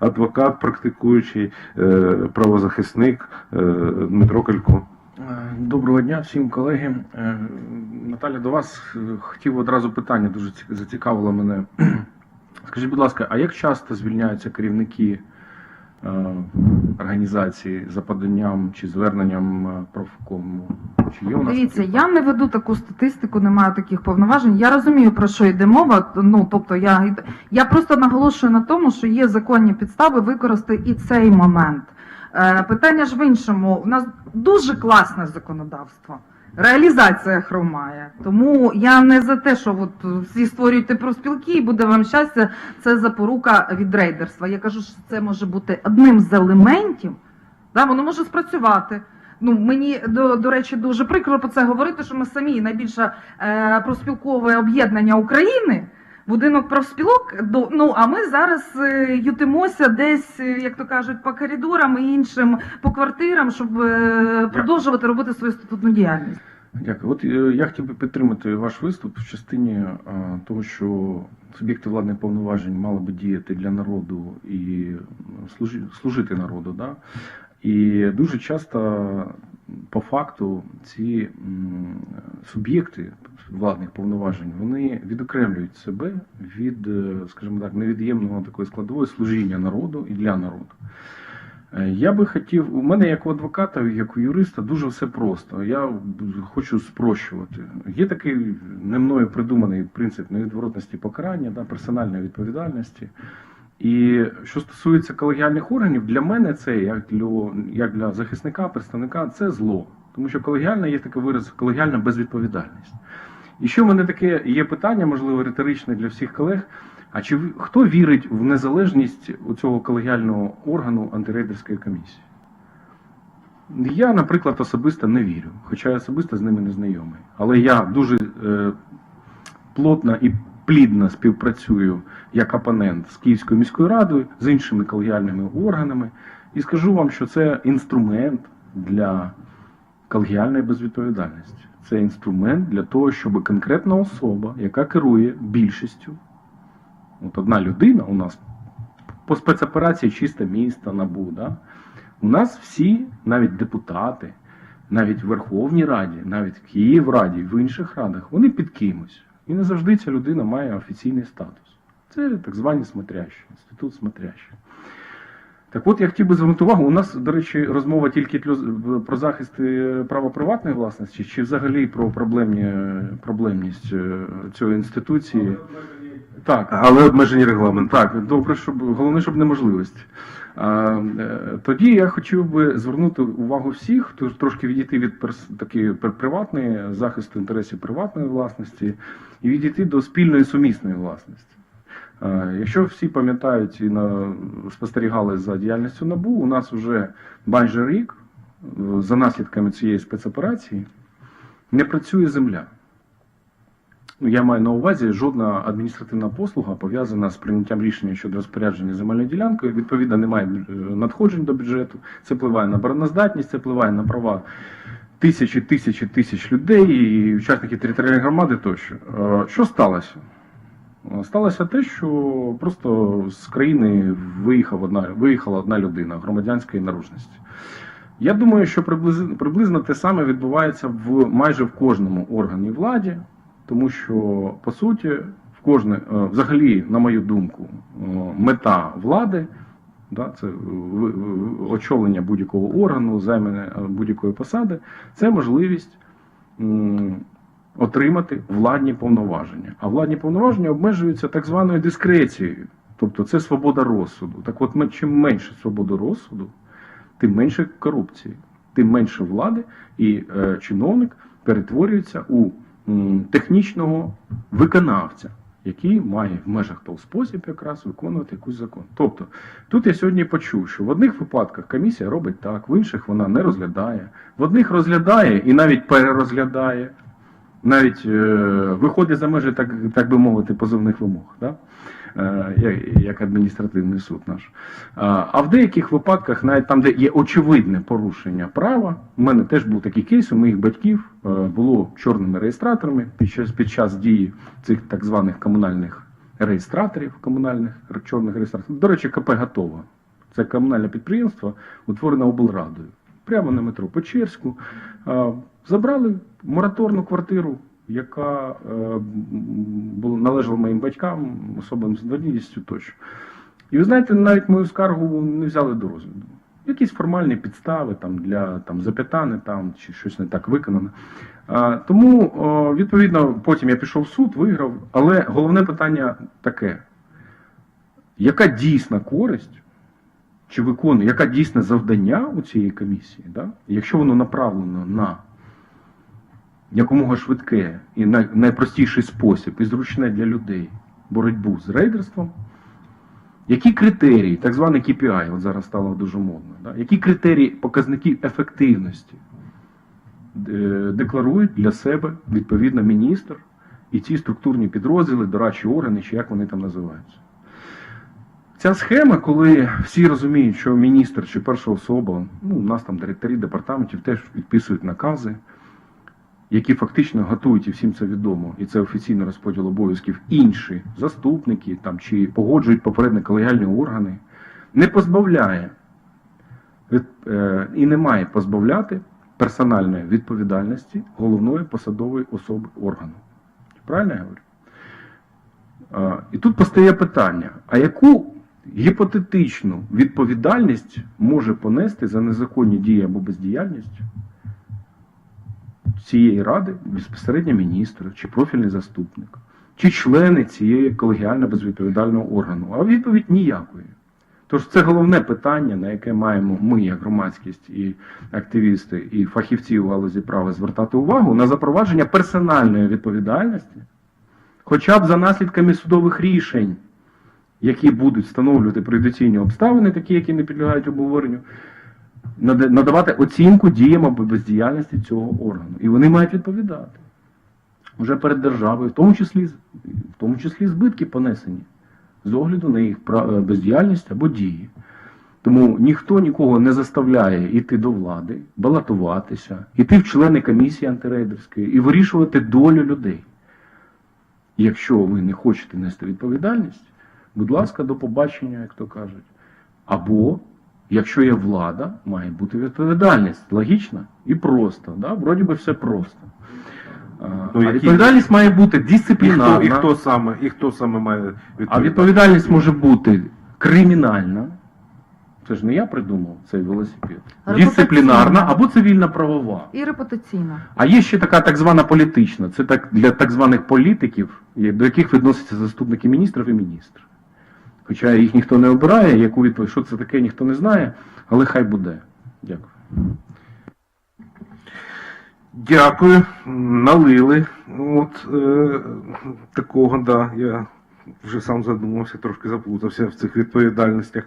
адвокат, практикуючий е, правозахисник е, Дмитро Калько. Е, Доброго дня всім колеги. Наталя, до вас хотів одразу питання, дуже ці- зацікавило мене. Скажіть, будь ласка, а як часто звільняються керівники організації за поданням чи зверненням е, профкому? Чи є у нас Дивіться, такі я не веду таку статистику, не маю таких повноважень. Я розумію, про що йде мова. Ну тобто, я, я просто наголошую на тому, що є законні підстави використати і цей момент. Е, питання ж в іншому. У нас дуже класне законодавство. Реалізація хромає. Тому я не за те, що от всі створюєте профспілки і буде вам щастя, це запорука від рейдерства. Я кажу, що це може бути одним з елементів, да, воно може спрацювати. Ну, мені до, до речі, дуже прикро про це говорити, що ми самі найбільше е, профспілкове об'єднання України, будинок профспілок. Ну а ми зараз е, ютимося десь, е, як то кажуть, по коридорам і іншим по квартирам, щоб е, продовжувати робити свою статутну діяльність. Дякую. От е, я хотів би підтримати ваш виступ в частині е, того, що суб'єкти владних повноважень мали би діяти для народу і служити народу. Да? І дуже часто по факту ці суб'єкти владних повноважень вони відокремлюють себе від, е, скажімо так, невід'ємного такої складової служіння народу і для народу. Е, Я би хотів, у мене як у адвоката, як у юриста, дуже все просто. Я хочу спрощувати. Є такий не мною придуманий принцип невідворотності покарання, да, персональної відповідальності. І що стосується колегіальних органів, для мене це, як для, як для захисника, представника, це зло. Тому що колегіальна є такий вираз колегіальна безвідповідальність. І ще в мене таке є питання, можливо, риторичне для всіх колег. А чи хто вірить в незалежність цього колегіального органу антирейдерської комісії? Я, наприклад, особисто не вірю, хоча я особисто з ними не знайомий. Але я дуже е, плотно і плідно співпрацюю як опонент з Київською міською радою, з іншими колегіальними органами, і скажу вам, що це інструмент для колегіальної безвідповідальності. Це інструмент для того, щоб конкретна особа, яка керує більшістю, от одна людина у нас по спецоперації чисте місто набу, да? у нас всі, навіть депутати, навіть в Верховній Раді, навіть в Київраді, в інших радах, вони під кимось. І не завжди ця людина має офіційний статус. Це так звані смотрящі, інститут смотрящих. Так от я хотів би звернути увагу, у нас, до речі, розмова тільки про захист е, права приватної власності, чи взагалі про проблемні, проблемність е, цієї інституції. Так, Але обмежені регламентом. так, добре, щоб головне, щоб неможливості. Е, тоді я хотів би звернути увагу всіх, трошки відійти від такі приватної захисту інтересів приватної власності і відійти до спільної сумісної власності. Якщо всі пам'ятають і спостерігали за діяльністю НАБУ, у нас вже майже рік е, за наслідками цієї спецоперації не працює земля. Ну, Я маю на увазі жодна адміністративна послуга пов'язана з прийняттям рішення щодо розпорядження земельною ділянкою. Відповідно, немає е, надходжень до бюджету. Це впливає на обороноздатність, це впливає на права тисячі, тисячі, тисяч людей і учасників територіальної громади тощо. Е, Що сталося? Е, Сталося те, що просто з країни виїхав одна, виїхала одна людина громадянської наружності. Я думаю, що приблизно, приблизно те саме відбувається в майже в кожному органі владі, тому що по суті, в кожне, е, взагалі, на мою думку, е, мета влади, да, це в- очолення будь-якого органу, займання е, будь-якої посади, це можливість отримати владні повноваження. А владні повноваження обмежуються так званою дискрецією. Тобто це свобода розсуду. Так от, чим менше свободи розсуду, тим менше корупції, тим менше влади, і е, чиновник перетворюється у технічного виконавця, який має в межах того спосіб якраз виконувати якийсь закон. Тобто, тут я сьогодні почув, що в одних випадках комісія робить так, в інших вона не розглядає, в одних розглядає і навіть перерозглядає, навіть е, виходить за межі, так, так би мовити, позовних вимог. Да? Е, як- адміністративний суд наш. А а в деяких випадках, навіть там, де є очевидне порушення права, у мене теж був такий кейс, у моїх батьків е, було чорними реєстраторами під час, під час дії цих так званих комунальних реєстраторів комунальних чорних реєстраторів. До речі, КП готово. Це комунальне підприємство, утворене облрадою. Прямо на метро Печерську. Забрали мораторну квартиру, яка е, належала моїм батькам, особам з інвалідністю тощо. І ви знаєте, навіть мою скаргу не взяли до розгляду. Якісь формальні підстави там, для там, запитани там, чи щось не так виконано. А, тому, о, відповідно, потім я пішов в суд, виграв. Але головне питання таке: яка дійсна користь, чи виконує, яка дійсне завдання у цієї комісії, да? якщо воно направлено на якомога швидке і найпростіший спосіб, і зручне для людей боротьбу з рейдерством, які критерії, так званий KPI, от зараз стало дуже модно, да? які критерії показників ефективності е, декларують для себе відповідно міністр і ці структурні підрозділи, дорадчі органи, чи як вони там називаються. Ця схема, коли всі розуміють, що міністр чи перша особа, ну, у нас там директорі департаментів теж підписують накази, які фактично готують, і всім це відомо, і це офіційний розподіл обов'язків, інші заступники там, чи погоджують попередні колегіальні органи, не позбавляє е, і не має позбавляти персональної відповідальності головної посадової особи органу. Правильно я говорю? І тут постає питання: а яку гіпотетичну відповідальність може понести за незаконні дії або бездіяльність цієї ради безпосередньо міністр чи профільний заступник, чи члени цієї колегіально безвідповідального органу? А відповідь ніякої. Тож це головне питання, на яке маємо ми, як громадськість, і активісти, і фахівці у галузі права звертати увагу на запровадження персональної відповідальності, хоча б за наслідками судових рішень, які будуть встановлювати преюдиційні обставини, такі, які не підлягають обговоренню, надавати оцінку діям або бездіяльності цього органу. І вони мають відповідати вже перед державою, в тому числі, в тому числі збитки понесені з огляду на їх е, бездіяльність або дії. Тому ніхто нікого не заставляє йти до влади, балотуватися, йти в члени комісії антирейдерської і вирішувати долю людей. Якщо ви не хочете нести відповідальність, будь ласка, до побачення, як то кажуть. Або, якщо є влада, має бути відповідальність. Логічно і просто. Да? Вроді би все просто. Ну, а які- відповідальність має бути І хто, і хто саме, і хто саме має А відповідальність може бути кримінальна. Це ж не я придумав цей велосипед. Дисциплінарна або цивільна правова. І репутаційно. А є ще така так звана політична. Це так для так званих політиків, до яких відносяться заступники міністрів і міністр. Хоча їх ніхто не обирає, яку відповідь, що це таке, ніхто не знає, але хай буде. Дякую. Дякую, налили. От е, такого, да, я вже сам задумався, трошки заплутався в цих відповідальностях.